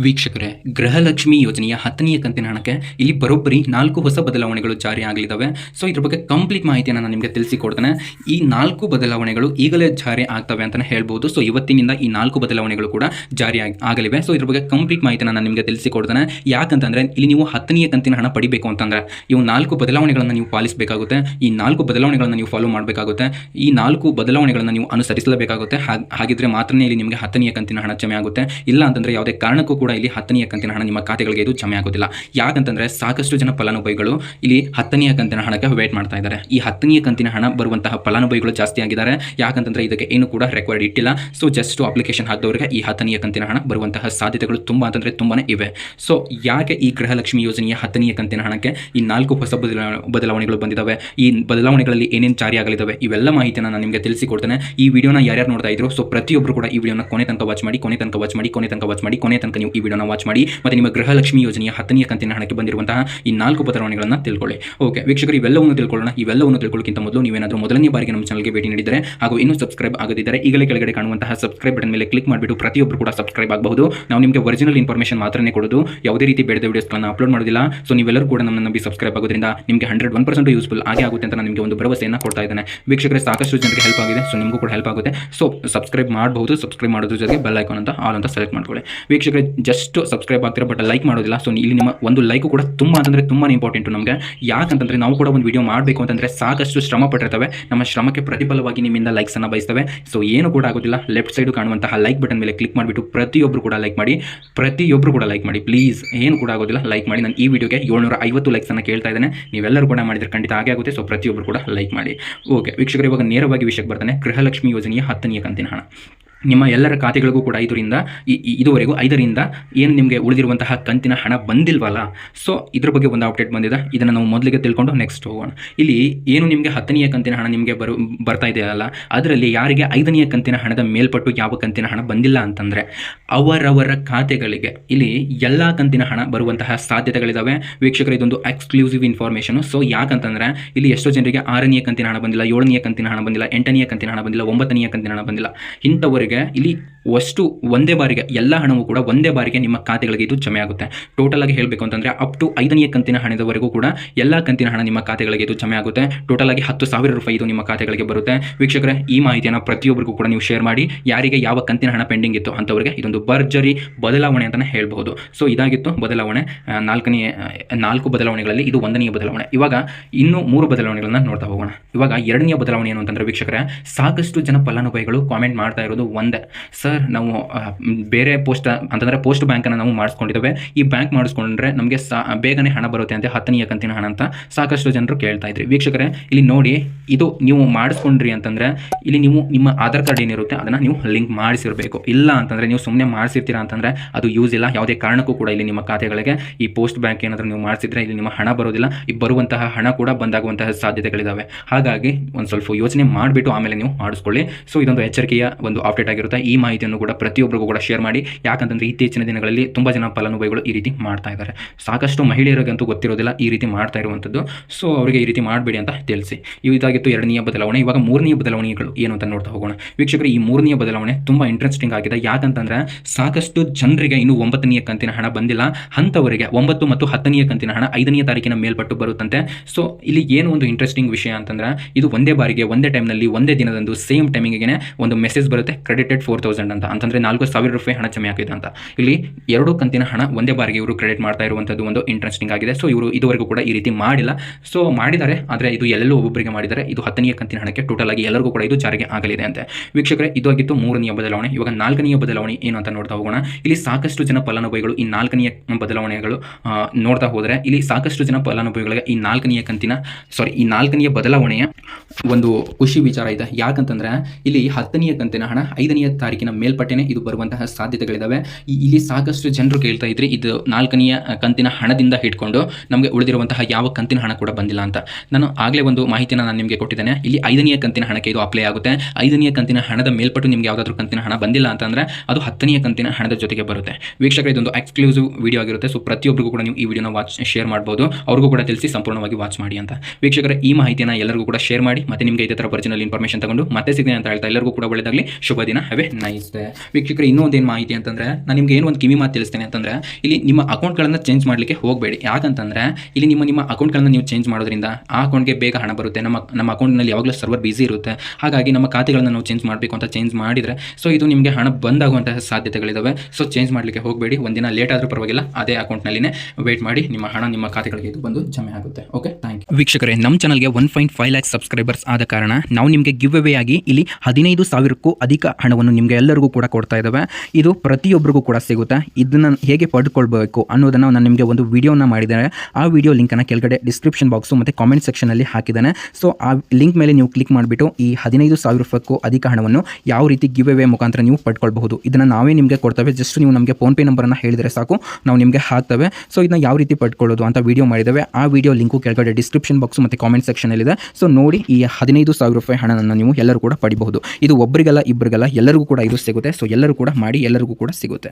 ವೀಕ್ಷಕರೇ, ಗೃಹಲಕ್ಷ್ಮಿ ಯೋಜನೆಯ ಹತ್ತನೆಯ ಕಂತಿನ ಹಣಕ್ಕೆ ಇಲ್ಲಿ ಬರೋಬ್ಬರಿ ನಾಲ್ಕು ಹೊಸ ಬದಲಾವಣೆಗಳು ಜಾರಿ ಆಗಲಿದ್ದಾವೆ ಸೊ ಇದ್ರ ಬಗ್ಗೆ ಕಂಪ್ಲೀಟ್ ಮಾಹಿತಿಯನ್ನು ನಾನು ನಿಮಗೆ ತಿಳಿಸಿಕೊಡ್ತೇನೆ. ಈ ನಾಲ್ಕು ಬದಲಾವಣೆಗಳು ಈಗಲೇ ಜಾರಿ ಆಗ್ತವೆ ಅಂತಲೇ ಹೇಳ್ಬೋದು. ಸೊ ಇವತ್ತಿನಿಂದ ಈ ನಾಲ್ಕು ಬದಲಾವಣೆಗಳು ಕೂಡ ಜಾರಿ ಆಗ್- ಆಗಲಿವೆ. ಸೊ ಇದ್ರ ಬಗ್ಗೆ ಕಂಪ್ಲೀಟ್ ಮಾಹಿತಿಯನ್ನು ನಾನು ನಿಮಗೆ ತಿಳಿಸಿಕೊಡ್ತೇನೆ. ಯಾಕಂತಂದರೆ, ಇಲ್ಲಿ ನೀವು ಹತ್ತನೆಯ ಕಂತಿನ ಹಣ ಪಡಿಬೇಕು ಅಂತಂದರೆ, ಇವು ನಾಲ್ಕು ಬದಲಾವಣೆಗಳನ್ನು ನೀವು ಪಾಲಿಸಬೇಕಾಗುತ್ತೆ. ಈ ನಾಲ್ಕು ಬದಲಾವಣೆಗಳನ್ನು ನೀವು ಫಾಲೋ ಮಾಡಬೇಕಾಗುತ್ತೆ. ಈ ನಾಲ್ಕು ಬದಲಾವಣೆಗಳನ್ನು ನೀವು ಅನುಸರಿಸಲೇಬೇಕಾಗುತ್ತೆ. ಹಾಗ್- ಹಾಗಿದ್ರೆ ಮಾತ್ರನೇ ಇಲ್ಲಿ ನಿಮಗೆ ಹತ್ತನೆಯ ಕಂತಿನ ಹಣ ಜಮೆ ಆಗುತ್ತೆ. ಇಲ್ಲ ಅಂತಂದರೆ ಯಾವುದೇ ಕಾರಣಕ್ಕೂ ಕೂಡ ಇಲ್ಲಿ ಹತ್ತನೆಯ ಕಂತಿನ ಹಣ ನಿಮ್ಮ ಖಾತೆಗಳಿಗೆ ಇದು ಜಮೆ ಆಗೋದಿಲ್ಲ. ಯಾಕಂತಂದ್ರೆ ಸಾಕಷ್ಟು ಜನ ಫಲಾನುಭವಿಗಳು ಇಲ್ಲಿ ಹತ್ತನೆಯ ಕಂತಿನ ಹಣಕ್ಕೆ ವೇಟ್ ಮಾಡ್ತಾ ಇದ್ದಾರೆ. ಈ ಹತ್ತನೆಯ ಕಂತಿನ ಹಣ ಬರುವಂತಹ ಫಲಾನುಭವಿಗಳು ಜಾಸ್ತಿ ಆಗಿದ್ದಾರೆ. ಯಾಕಂತಂದ್ರೆ ಇದಕ್ಕೆ ಏನು ಕೂಡ ರೆಕಾರ್ಡ್ ಇಟ್ಟಿಲ್ಲ. ಸೊ ಜಸ್ಟ್ ಅಪ್ಲಿಕೇಶನ್ ಹಾಕಿದವರಿಗೆ ಈ ಹತ್ತನೆಯ ಕಂತಿನ ಹಣ ಬರುವಂತಹ ಸಾಧ್ಯತೆಗಳು ತುಂಬಾ ಅಂತಂದ್ರೆ ತುಂಬಾನೇ ಇವೆ. ಸೊ ಯಾಕೆ ಈ ಗೃಹಲಕ್ಷ್ಮಿ ಯೋಜನೆಯ ಹತ್ತನೆಯ ಕಂತಿನ ಹಣಕ್ಕೆ ಈ ನಾಲ್ಕು ಹೊಸ ಬದಲಾ- ಬದಲಾವಣೆಗಳು ಬಂದಿದ್ದಾವೆ? ಈ ಬದಲಾವಣೆಗಳಲ್ಲಿ ಏನೇನು ಜಾರಿಯಾಗಲಿದ್ದಾವೆ ಇವೆಲ್ಲ ಮಾಹಿತಿಯನ್ನು ನಾನು ನಿಮಗೆ ತಿಳಿಸಿಕೊಡ್ತೇನೆ. ಈ ವಿಡಿಯೋನ ಯಾರ್ಯಾರು ನೋಡ್ತಾ ಇದ್ರು? ಸೊ ಪ್ರತಿಯೊಬ್ಬರು ಕೂಡ ಈ ವಿಡಿಯೋನ ಕೊನೆ ತನಕ ವಾಚ್ ಮಾಡಿ, ಕೊನೆ ತನಕ ವಾಚ್ ಮಾಡಿ, ಕೊನೆ ತನಕ ವಾಚ್ ಮಾಡಿ, ಕೊನೆ ತನಕ ನೀವು ಈ ವಿಡಿಯೋನ ವಾಚ್ ಮಾಡಿ ಮತ್ತೆ ನಿಮ್ಮ ಗೃಹಲಕ್ಷ್ಮಿ ಯೋಜನೆಯ ಹತ್ತನೆಯ ಕಂತಿನ ಹಣಕ್ಕೆ ಬಂದಿರುವಂತಹ ಈ ನಾಲ್ಕು ಬದಲಾವಣೆಗಳನ್ನು ತಿಳ್ಕೊಳ್ಳಿ. ಓಕೆ ವೀಕ್ಷಕರು, ಇವೆಲ್ಲವನ್ನು ತಿಳ್ಕೊಳ್ಳೋಣ. ಇವೆಲ್ಲವನ್ನು ತಿಳ್ಕೊಳ್ಳೋಕ್ಕಿಂತ ಮೊದಲು ನೀವೇನಾದರೂ ಮೊದಲನೇ ಬಾರಿಗೆ ನಮ್ಮ ಚಾನಲ್ಗೆ ಭೇಟಿ ನೀಡಿದರೆ ಹಾಗೂ ಇನ್ನೂ ಸಬ್ಸ್ಕ್ರೈಬ್ ಆಗದಿದ್ದರೆ ಈಗಲೇ ಕೆಳಗಡೆ ಕಾಣುವಂತಹ ಸಬ್ಸ್ಕ್ರೈಬ್ ಬಟನ್ ಮೇಲೆ ಕ್ಲಿಕ್ ಮಾಡಿಬಿಟ್ಟು ಪ್ರತಿಯೊಬ್ಬರು ಕೂಡ ಸಬ್ಸ್ಕ್ರೈಬ್ ಆಗಬಹುದು. ನಾವು ನಿಮಗೆ ಒರಿಜಿನಲ್ ಇನ್ಫಾರ್ಮೇಷನ್ ಮಾತ್ರನೇ ಕೊಡೋದು. ಯಾವುದೇ ರೀತಿ ಬೇಡದ ವಿಡಿಯೋಸ್ಗಳನ್ನು ಅಪ್ಲೋಡ್ ಮಾಡೋದಿಲ್ಲ. ಸೊ ನೀವೆಲ್ಲರೂ ಕೂಡ ನಮ್ಮನ್ನು ನಂಬಿ ಸಬ್ಸ್ಕ್ರೈಬ್ ಆಗೋದ್ರಿಂದ ನಿಮಗೆ ಹಂಡ್ರೆಡ್ ಒನ್ ಪರ್ಸೆಂಟ್ ಯೂಸ್ಫುಲ್ ಆಗಿ ಆಗುತ್ತೆ ಅಂತ ನಿಮಗೆ ಒಂದು ಭರವಸೆಯನ್ನು ಕೊಡ್ತಾ ಇದ್ದೇನೆ. ವೀಕ್ಷಕರೇ, ಸಾಕಷ್ಟು ಜನರಿಗೆ ಹೆಲ್ಪ್ ಆಗಿದೆ. ಸೊ ನಿಮಗೂ ಕೂಡ ಹೆಲ್ಪ್ ಆಗುತ್ತೆ. ಸೊ ಸಬ್ಸ್ಕ್ರೈಬ್ ಮಾಡಬಹುದು. ಸಬ್ಸ್ಕ್ರೈಬ್ ಮಾಡೋದ್ರ ಜೊತೆಗೆ ಬೆಲ್ ಐಕಾನ್ ಅಂತ ಆಲ್ ಅಂತ ಸೆಲೆಕ್ಟ್ ಮಾಡ್ಕೊಳ್ಳಿ. ವೀಕ್ಷಕರೇ ಜಸ್ಟ್ ಸಬ್ಸ್ಕ್ರೈಬ್ ಆಗ್ತೀರಾ ಬಟ್ ಲೈಕ್ ಮಾಡೋದಿಲ್ಲ. ಸೊ ಇಲ್ಲಿ ನಿಮ್ಮ ಒಂದು ಲೈಕ್ ಕೂಡ ತುಂಬ ಅಂತಂದರೆ ತುಂಬಾ ಇಂಪಾರ್ಟೆಂಟು ನಮಗೆ. ಯಾಕಂತಂದರೆ ನಾವು ಕೂಡ ಒಂದು ವಿಡಿಯೋ ಮಾಡಬೇಕು ಅಂತಂದರೆ ಸಾಕಷ್ಟು ಶ್ರಮ ಪಟ್ಟಿರ್ತವೆ. ನಮ್ಮ ಶ್ರಮಕ್ಕೆ ಪ್ರತಿಫಲವಾಗಿ ನಿಮ್ಮಿಂದ ಲೈಕ್ಸನ್ನು ಬಯಸ್ತವೆ. ಸೊ ಏನು ಕೂಡ ಆಗೋದಿಲ್ಲ. ಲೆಫ್ಟ್ ಸೈಡು ಕಾಣುವಂತಹ ಲೈಕ್ ಬಟನ್ ಮೇಲೆ ಕ್ಲಿಕ್ ಮಾಡಿಬಿಟ್ಟು ಪ್ರತಿಯೊಬ್ಬರು ಕೂಡ ಲೈಕ್ ಮಾಡಿ. ಪ್ರತಿಯೊಬ್ಬರು ಕೂಡ ಲೈಕ್ ಮಾಡಿ. ಪ್ಲೀಸ್ ಏನು ಕೂಡ ಆಗೋದಿಲ್ಲ. ಲೈಕ್ ಮಾಡಿ. ನಾನು ಈ ವಿಡಿಯೋಗೆ ಏಳ್ನೂರ ಐವತ್ತು ಲೈಕ್ಸನ್ನು ಕೇಳ್ತಾ ಇದ್ದೇನೆ. ನೀವೆಲ್ಲರೂ ಕೂಡ ಮಾಡಿದರೆ ಖಂಡಿತ ಹಾಗೆ ಆಗುತ್ತೆ. ಸೊ ಪ್ರತಿಯೊಬ್ಬರು ಕೂಡ ಲೈಕ್ ಮಾಡಿ. ಓಕೆ ವೀಕ್ಷಕರು, ಇವಾಗ ನೇರವಾಗಿ ವಿಷಯಕ್ಕೆ ಬರ್ತಾನೆ. ಗೃಹಲಕ್ಷ್ಮಿ ಯೋಜನೆಯ ಹತ್ತನೆಯ ಕಂತಿನ ಹಣ. ನಿಮ್ಮ ಎಲ್ಲರ ಖಾತೆಗಳಿಗೂ ಕೂಡ ಐದರಿಂದ ಇದುವರೆಗೂ ಐದರಿಂದ ಏನು ನಿಮಗೆ ಉಳಿದಿರುವಂತಹ ಕಂತಿನ ಹಣ ಬಂದಿಲ್ವಲ್ಲ? ಸೊ ಇದ್ರ ಬಗ್ಗೆ ಒಂದು ಅಪ್ಡೇಟ್ ಬಂದಿದೆ. ಇದನ್ನು ನಾವು ಮೊದಲಿಗೆ ತಿಳ್ಕೊಂಡು ನೆಕ್ಸ್ಟ್ ಹೋಗೋಣ. ಇಲ್ಲಿ ಏನು ನಿಮಗೆ ಹತ್ತನೆಯ ಕಂತಿನ ಹಣ ನಿಮಗೆ ಬರು ಬರ್ತಾ ಇದೆಯಲ್ಲ ಅದರಲ್ಲಿ ಯಾರಿಗೆ ಐದನೆಯ ಕಂತಿನ ಹಣದ ಮೇಲ್ಪಟ್ಟು ಯಾವ ಕಂತಿನ ಹಣ ಬಂದಿಲ್ಲ ಅಂತಂದರೆ ಅವರವರ ಖಾತೆಗಳಿಗೆ. ಇಲ್ಲಿ ಎಲ್ಲ ಕಂತಿನ ಹಣ ಬರುವಂತಹ ಸಾಧ್ಯತೆಗಳಿದ್ದಾವೆ ವೀಕ್ಷಕರು, ಇದೊಂದು ಎಕ್ಸ್ಕ್ಲೂಸಿವ್ ಇನ್ಫಾರ್ಮೇಷನ್ ಸೊ ಯಾಕಂತಂದರೆ ಇಲ್ಲಿ ಎಷ್ಟೋ ಜನರಿಗೆ ಆರನೆಯ ಕಂತಿನ ಹಣ ಬಂದಿಲ್ಲ, ಏಳನೆಯ ಕಂತಿನ ಹಣ ಬಂದಿಲ್ಲ, ಎಂಟನೆಯ ಕಂತಿನ ಹಣ ಬಂದಿಲ್ಲ, ಒಂಬತ್ತನೆಯ ಕಂತಿನ ಹಣ ಬಂದಿಲ್ಲ. ಇಂಥವರಿಗೆ ಇಲ್ಲಿ ಅಷ್ಟು ಒಂದೇ ಬಾರಿಗೆ, ಎಲ್ಲ ಹಣವೂ ಕೂಡ ಒಂದೇ ಬಾರಿಗೆ ನಿಮ್ಮ ಖಾತೆಗಳಿಗೆ ಇದು ಜಮೆ ಆಗುತ್ತೆ. ಟೋಟಲ್ ಆಗಿ ಹೇಳಬೇಕು ಅಂತಂದರೆ ಅಪ್ ಟು ಐದನೆಯ ಕಂತಿನ ಹಣದವರೆಗೂ ಕೂಡ ಎಲ್ಲ ಕಂತಿನ ಹಣ ನಿಮ್ಮ ಖಾತೆಗಳಿಗೆ ಇದು ಜಮೆ ಆಗುತ್ತೆ. ಟೋಟಲ್ ಆಗಿ ಹತ್ತು ಸಾವಿರ ರೂಪಾಯಿ ಇದು ನಿಮ್ಮ ಖಾತೆಗಳಿಗೆ ಬರುತ್ತೆ. ವೀಕ್ಷಕರೇ, ಈ ಮಾಹಿತಿಯನ್ನು ಪ್ರತಿಯೊಬ್ಬರಿಗೂ ಕೂಡ ನೀವು ಶೇರ್ ಮಾಡಿ, ಯಾರಿಗೆ ಯಾವ ಕಂತಿನ ಹಣ ಪೆಂಡಿಂಗ್ ಇತ್ತು ಅಂತವರಿಗೆ ಇದೊಂದು ಭರ್ಜರಿ ಬದಲಾವಣೆ ಅಂತಲೇ ಹೇಳಬಹುದು. ಸೊ ಇದಾಗಿತ್ತು ಬದಲಾವಣೆ. ನಾಲ್ಕನೇ ನಾಲ್ಕು ಬದಲಾವಣೆಗಳಲ್ಲಿ ಇದು ಒಂದನೆಯ ಬದಲಾವಣೆ. ಇವಾಗ ಇನ್ನೂ ಮೂರು ಬದಲಾವಣೆಗಳನ್ನು ನೋಡ್ತಾ ಹೋಗೋಣ. ಇವಾಗ ಎರಡನೇ ಬದಲಾವಣೆ ಏನು ಅಂತಂದರೆ ವೀಕ್ಷಕರೇ, ಸಾಕಷ್ಟು ಜನ ಫಲಾನುಭವಿಗಳು ಕಾಮೆಂಟ್ ಮಾಡ್ತಾ ಇರೋದು ಒಂದೇ. ಸರ್ ನಾವು ಬೇರೆ ಪೋಸ್ಟ್, ಅಂತಂದರೆ ಪೋಸ್ಟ್ ಬ್ಯಾಂಕನ್ನು ನಾವು ಮಾಡಿಸ್ಕೊಂಡಿದ್ದೇವೆ. ಈ ಬ್ಯಾಂಕ್ ಮಾಡಿಸ್ಕೊಂಡ್ರೆ ನಮಗೆ ಸಾ, ಬೇಗನೆ ಹಣ ಬರುತ್ತೆ ಅಂತ ಹತ್ತನೆಯ ಕಂತಿನ ಹಣ ಅಂತ ಸಾಕಷ್ಟು ಜನರು ಕೇಳ್ತಾ ಇದ್ರಿ. ವೀಕ್ಷಕರೇ, ಇಲ್ಲಿ ನೋಡಿ, ಇದು ನೀವು ಮಾಡಿಸ್ಕೊಂಡ್ರಿ ಅಂತಂದರೆ, ಇಲ್ಲಿ ನೀವು ನಿಮ್ಮ ಆಧಾರ್ ಕಾರ್ಡ್ ಏನಿರುತ್ತೆ, ಅದನ್ನು ನೀವು ಲಿಂಕ್ ಮಾಡಿಸಿರಬೇಕು. ಇಲ್ಲ ಅಂತಂದರೆ, ನೀವು ಸುಮ್ಮನೆ ಮಾಡಿಸಿರ್ತೀರಾ ಅಂತಂದರೆ, ಅದು ಯೂಸ್ ಇಲ್ಲ. ಯಾವುದೇ ಕಾರಣಕ್ಕೂ ಕೂಡ ಇಲ್ಲಿ ನಿಮ್ಮ ಖಾತೆಗಳಿಗೆ ಈ ಪೋಸ್ಟ್ ಬ್ಯಾಂಕ್ ಏನಾದರೂ ನೀವು ಮಾಡಿಸಿದ್ರೆ, ಇಲ್ಲಿ ನಿಮ್ಮ ಹಣ ಬರೋದಿಲ್ಲ. ಈ ಬರುವಂತಹ ಹಣ ಕೂಡ ಬಂದಾಗುವಂತಹ ಸಾಧ್ಯತೆಗಳಿದ್ದಾವೆ ಹಾಗಾಗಿ ಒಂದು ಸ್ವಲ್ಪ ಯೋಚನೆ ಮಾಡಿಬಿಟ್ಟು ಆಮೇಲೆ ನೀವು ಮಾಡಿಸ್ಕೊಳ್ಳಿ. ಸೊ, ಇದೊಂದು ಎಚ್ಚರಿಕೆಯ ಒಂದು ಅಪ್ಡೇಟ್ ಆಗಿರುತ್ತೆ. ಈ ಮಾಹಿತಿಯನ್ನು ಕೂಡ ಪ್ರತಿಯೊಬ್ಬರಿಗೂ ಕೂಡ ಶೇರ್ ಮಾಡಿ. ಯಾಕಂತಂದರೆ ಇತ್ತೀಚಿನ ದಿನಗಳಲ್ಲಿ ತುಂಬ ಜನ ಫಲಾನುಭವಿಗಳು ಈ ರೀತಿ ಮಾಡ್ತಾ ಇದ್ದಾರೆ. ಸಾಕಷ್ಟು ಮಹಿಳೆಯರಿಗಂತೂ ಗೊತ್ತಿರೋದಿಲ್ಲ ಈ ರೀತಿ ಮಾಡ್ತಾ ಇರುವಂಥದ್ದು ಸೊ ಅವರಿಗೆ ಈ ರೀತಿ ಮಾಡಬೇಡಿ ಅಂತ ತಿಳಿಸಿ. ಇದಾಗಿತ್ತು ಎರಡನೆಯ ಬದಲಾವಣೆ. ಇವಾಗ ಮೂರನೆಯ ಬದಲಾವಣೆಗಳು ಏನು ಅಂತ ನೋಡ್ತಾ ಹೋಗೋಣ. ವೀಕ್ಷಕರು, ಈ ಮೂರನೆಯ ಬದಲಾವಣೆ ತುಂಬ ಇಂಟ್ರೆಸ್ಟಿಂಗ್ ಆಗಿದೆ. ಯಾಕಂತಂದ್ರೆ ಸಾಕಷ್ಟು ಜನರಿಗೆ ಇನ್ನೂ ಒಂಬತ್ತನೆಯ ಕಂತಿನ ಹಣ ಬಂದಿಲ್ಲ. ಅಂಥವರಿಗೆ ಒಂಬತ್ತು ಮತ್ತು ಹತ್ತನೆಯ ಕಂತಿನ ಹಣ ಐದನೆಯ ತಾರೀಕಿನ ಮೇಲ್ಪಟ್ಟು ಬರುತ್ತಂತೆ. ಸೊ ಇಲ್ಲಿ ಏನು ಒಂದು ಇಂಟ್ರೆಸ್ಟಿಂಗ್ ವಿಷಯ ಅಂತಂದ್ರೆ ಇದು ಒಂದೇ ಬಾರಿಗೆ, ಒಂದೇ ಟೈಮ್ನಲ್ಲಿ ಒಂದೇ ದಿನದಂದು ಸೇಮ್ ಟೈಮಿಗೆ ಒಂದು ಮೆಸೇಜ್ ಬರುತ್ತೆ. ಕ್ರೆಡಿಟೆಡ್ ಫೋರ್ ತೌಸಂಡ್ ಅಂತ. ಅಂತಂದ್ರೆ ನಾಲ್ಕು ಸಾವಿರ ರೂಪಾಯಿ ಹಣ ಜಮೆ ಆಗಿದೆ ಅಂತ. ಇಲ್ಲಿ ಎರಡು ಕಂತಿನ ಹಣ ಒಂದೇ ಬಾರಿಗೆ ಇವರು ಕ್ರೆಡಿಟ್ ಮಾಡ್ತಾ ಇರುವಂತದ್ದು ಒಂದು ಇಂಟ್ರೆಸ್ಟಿಂಗ್ ಆಗಿದೆ. ಸೊ ಇವರು ಇದುವರೆಗೂ ಕೂಡ ಈ ರೀತಿ ಮಾಡಿಲ್ಲ. ಸೊ ಮಾಡಿದ್ದಾರೆ. ಆದರೆ ಇದು ಎಲ್ಲೆಲ್ಲೋ ಒಬ್ಬೊಬ್ಬರಿಗೆ ಮಾಡಿದ್ದಾರೆ. ಇದು ಹತ್ತನೆಯ ಕಂತಿನ ಹಣಕ್ಕೆ ಟೋಟಲ್ ಆಗಿ ಎಲ್ಲರಿಗೂ ಕೂಡ ಇದು ಜಾರಿಗೆ ಆಗಲಿದೆ ಅಂತೆ. ವೀಕ್ಷಕರೇ ಇದು ಆಗಿತ್ತು ಮೂರನೆಯ ಬದಲಾವಣೆ. ಇವಾಗ ನಾಲ್ಕನೆಯ ಬದಲಾವಣೆ ಏನು ಅಂತ ನೋಡ್ತಾ ಹೋಗೋಣ. ಇಲ್ಲಿ ಸಾಕಷ್ಟು ಜನ ಫಲಾನುಭವಿಗಳು ಈ ನಾಲ್ಕನೆಯ ಬದಲಾವಣೆಗಳು ನೋಡ್ತಾ ಹೋದರೆ ಇಲ್ಲಿ ಸಾಕಷ್ಟು ಜನ ಫಲಾನುಭವಿಗಳಿಗೆ ಈ ನಾಲ್ಕನೆಯ ಕಂತಿನ ಸಾರಿ ಈ ನಾಲ್ಕನೆಯ ಬದಲಾವಣೆಯ ಒಂದು ಖುಷಿ ವಿಚಾರ ಇದೆ. ಯಾಕಂತಂದ್ರೆ ಇಲ್ಲಿ ಹತ್ತನೆಯ ಕಂತಿನ ಹಣ ಐದನೆಯ ತಾರೀಕಿನ ಮೇಲ್ಪಟ್ಟೆನೆ ಇದು ಬರುವಂತಹ ಸಾಧ್ಯತೆಗಳಿದ್ದಾವೆ ಇಲ್ಲಿ ಸಾಕಷ್ಟು ಜನರು ಕೇಳ್ತಾ ಇದ್ರಿ, ಇದು ನಾಲ್ಕನೆಯ ಕಂತಿನ ಹಣದಿಂದ ಹಿಡ್ಕೊಂಡು ನಮಗೆ ಉಳಿದಿರುವಂತಹ ಯಾವ ಕಂತಿನ ಹಣ ಕೂಡ ಬಂದಿಲ್ಲ ಅಂತ. ನಾನು ಆಗಲೇ ಒಂದು ಮಾಹಿತಿನ ನಾನು ನಿಮಗೆ ಕೊಟ್ಟಿದ್ದೇನೆ. ಇಲ್ಲಿ ಐದನೆಯ ಕಂತಿನ ಹಣಕ್ಕೆ ಇದು ಅಪ್ಲೈ ಆಗುತ್ತೆ. ಐದನೆಯ ಕಂತಿನ ಹಣದ ಮೇಲ್ಪಟ್ಟು ನಿಮಗೆ ಯಾವುದಾದ್ರೂ ಕಂತಿನ ಹಣ ಬಂದಿಲ್ಲ ಅಂತಂದ್ರೆ ಅದು ಹತ್ತನೆಯ ಕಂತಿನ ಹಣದ ಜೊತೆಗೆ ಬರುತ್ತೆ. ವೀಕ್ಷಕರ, ಇದೊಂದು ಎಕ್ಸ್ಕ್ಲೂಸಿವ್ ವಿಡಿಯೋ ಆಗಿರುತ್ತೆ. ಸೊ ಪ್ರತಿಯೊಬ್ಬರಿಗೂ ಕೂಡ ನೀವು ಈ ವಿಡಿಯೋನ ವಾಚ್ ಶೇರ್ ಮಾಡ್ಬೋದು. ಅವ್ರಿಗೂ ಕೂಡ ತಿಳಿಸಿ ಸಂಪೂರ್ಣವಾಗಿ ವಾಚ್ ಮಾಡಿ ಅಂತ. ವೀಕ್ಷಕರ, ಈ ಮಾಹಿತಿಯನ್ನು ಎಲ್ಲರಿಗೂ ಕೂಡ ಶೇರ್ ಮಾಡಿ. ಮತ್ತೆ ನಿಮಗೆ ಇದೇ ಥರ ಒರಿಜಿನಲ್ ಇನ್ಫಾರ್ಮೇಷನ್ ತಗೊಂಡು ಮತ್ತೆ ಸಿಗ್ತೀನಿ ಅಂತ ಹೇಳ್ತಾ ಎಲ್ಲರಿಗೂ ಕೂಡ ಒಳ್ಳೆಯದಾಗಲಿ ಶುಭ ದಿನ. ದಿನ ಹ್ಯಾವ್ ಎ ನೈಸ್ ಡೇ ವೀಕ್ಷಕರು ಇನ್ನೊಂದು ಏನು ಮಾಹಿತಿ ಅಂತಂದರೆ, ನಾನು ನಿಮ್ಗೆ ಏನು ಒಂದು ಕಿವಿ ಮಾತು ತಿಳಿಸ್ತೇನೆ ಅಂತಂದರೆ, ಇಲ್ಲಿ ನಿಮ್ಮ ಅಕೌಂಟ್ಗಳನ್ನು ಚೇಂಜ್ ಮಾಡಲಿಕ್ಕೆ ಹೋಗಬೇಡಿ. ಯಾಕಂತಂದರೆ, ಇಲ್ಲಿ ನಿಮ್ಮ ನಿಮ್ಮ ಅಕೌಂಟ್ಗಳನ್ನು ನೀವು ಚೇಂಜ್ ಮಾಡೋದ್ರಿಂದ ಆ ಅಕೌಂಟ್ಗೆ ಬೇಗ ಹಣ ಬರುತ್ತೆ. ನಮ್ಮ ನಮ್ಮ ಅಕೌಂಟ್ನಲ್ಲಿ ಯಾವಾಗಲೂ ಸರ್ವರ್ ಬಿಸಿ ಇರುತ್ತೆ. ಹಾಗಾಗಿ ನಮ್ಮ ಖಾತೆಗಳನ್ನು ನಾವು ಚೇಂಜ್ ಮಾಡಬೇಕು ಅಂತ ಚೇಂಜ್ ಮಾಡಿದರೆ, ಸೊ ಇದು ನಿಮಗೆ ಹಣ ಬಂದಾಗುವಂತಹ ಸಾಧ್ಯತೆಗಳಿದ್ದಾವೆ ಸೊ ಚೇಂಜ್ ಮಾಡಲಿಕ್ಕೆ ಹೋಗಬೇಡಿ. ಒಂದಿನ ಲೇಟ್ ಆದರೂ ಪರವಾಗಿಲ್ಲ. ಅದೇ ಅಕೌಂಟ್ನಲ್ಲಿನೇ ವೇಟ್ ಮಾಡಿ ನಿಮ್ಮ ಹಣ ನಿಮ್ಮ ಖಾತೆಗಳಿಗೆ ಇದು ಬಂದು ಜಮೆ ಆಗುತ್ತೆ. ಓಕೆ ಥ್ಯಾಂಕ್ ಯು ವೀಕ್ಷಕರೇ ನಮ್ಮ ಚಾನಲ್ಗೆ one point five lakh subscribers ಆದ ಕಾರಣ ನಾವು ನಿಮಗೆ ಗಿವ್ ಅವೇ ಆಗಿ ಇಲ್ಲಿ ಹದಿನೈದು ಸಾವಿರಕ್ಕೂ ಅಧಿಕ ಹಣವನ್ನು ನಿಮಗೆ ಎಲ್ಲರಿಗೂ ಕೂಡ ಕೊಡ್ತಾ ಇದ್ದಾವೆ. ಇದು ಪ್ರತಿಯೊಬ್ಬರಿಗೂ ಕೂಡ ಸಿಗುತ್ತೆ. ಇದನ್ನು ಹೇಗೆ ಪಡ್ಕೊಳ್ಬೇಕು ಅನ್ನೋದನ್ನು ನಾನು ನಿಮಗೆ ಒಂದು ವಿಡಿಯೋನ ಮಾಡಿದ್ದೇನೆ. ಆ ವಿಡಿಯೋ ಲಿಂಕನ್ನು ಕೆಳಗಡೆ ಡಿಸ್ಕ್ರಿಪ್ಷನ್ ಬಾಕ್ಸು ಮತ್ತು ಕಾಮೆಂಟ್ ಸೆಕ್ಷನಲ್ಲಿ ಹಾಕಿದ್ದಾನೆ. ಸೊ ಆ ಲಿಂಕ್ ಮೇಲೆ ನೀವು ಕ್ಲಿಕ್ ಮಾಡಿಬಿಟ್ಟು ಈ ಹದಿನೈದು ಸಾವಿರ ರೂಪಾಯಿಗೂ ಅಧಿಕ ಹಣವನ್ನು ಯಾವ ರೀತಿ ಗಿವ್ ಅವೇ ಮುಖಾಂತರ ನೀವು ಪಡ್ಕೊಳ್ಬಹುದು. ಇದನ್ನು ನಾವೇ ನಿಮಗೆ ಕೊಡ್ತೇವೆ. ಜಸ್ಟ್ ನೀವು ನಮಗೆ ಫೋನ್ಪೇ ನಂಬರನ್ನು ಹೇಳಿದರೆ ಸಾಕು. ನಾವು ನಿಮಗೆ ಹಾಕ್ತೇವೆ. ಸೊ ಇದನ್ನ ಯಾವ ರೀತಿ ಪಡ್ಕೊಳ್ಳೋದು ಅಂತ ವಿಡಿಯೋ ಮಾಡಿದ್ದೇವೆ. ಆ ವಿಡಿಯೋ ಲಿಂಕು ಕೆಳಗಡೆ ಡಿಸ್ಕ್ರಿಪ್ಷನ್ ಬಾಕ್ಸ್ ಮತ್ತು ಕಾಮೆಂಟ್ ಸೆಕ್ಷನಲ್ಲಿದೆ ಸೊ ನೋಡಿ ಈ ಹದಿನೈದು ಸಾವಿರ ರೂಪಾಯಿ ಹಣವನ್ನು ನೀವು ಎಲ್ಲರೂ ಕೂಡ ಪಡಿಬಹುದು. ಇದು ಒಬ್ಬರಿಗಲ್ಲ ಇಬ್ಬರಿಗೆಲ್ಲ ಎಲ್ಲರಿಗೂ ಕೂಡ ಇದು ಸಿಗುತ್ತೆ. ಸೊ ಎಲ್ಲರೂ ಕೂಡ ಮಾಡಿ ಎಲ್ಲರಿಗೂ ಕೂಡ ಸಿಗುತ್ತೆ.